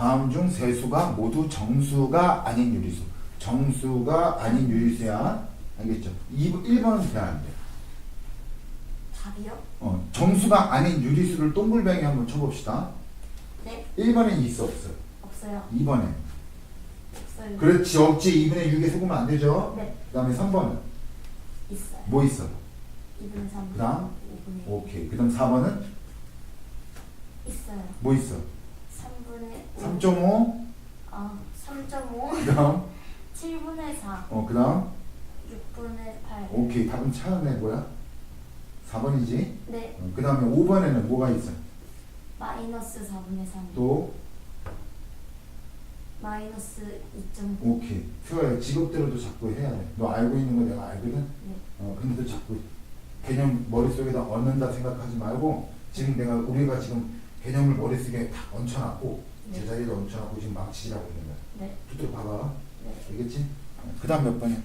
다음 중 세수가 모두 정수가 아닌 유리수. 정수가 아닌 유리수야. 알겠죠? 1번은 돼야 안 돼. 답이요? 어, 정수가 아닌 유리수를 동글뱅이 한번 쳐봅시다. 네. 1번에 있어, 없어요? 없어요. 2번에. 없어요. 그렇지, 없지. 2분의 6에 속으면 안 되죠? 네. 그 다음에 3번은? 있어요. 뭐 있어? 2분의 3. 그 다음? 오케이. 그 다음 4번은? 있어요. 뭐 있어? 6.5 아, 3.5. 그다음 7분의 4. 어 그다음 6분의 8. 오케이 답은 차네 뭐야? 4번이지. 네. 어, 그다음에 5번에는 뭐가 있어? 마이너스 4분의 3. 또 마이너스 2.5. 오케이 태워야 직업대로도 자꾸 해야 돼. 너 알고 있는 거 내가 알거든. 네. 어 근데도 자꾸 개념 머릿속에다 얻는다 생각하지 말고 지금 내가 우리가 지금 개념을 머릿속에 딱 얹혀놨고 네. 제자리에 얹혀놨고 지금 망치질하고 있는 거야 네. 두드려 봐봐 네. 알겠지? 그 다음 몇 번이야?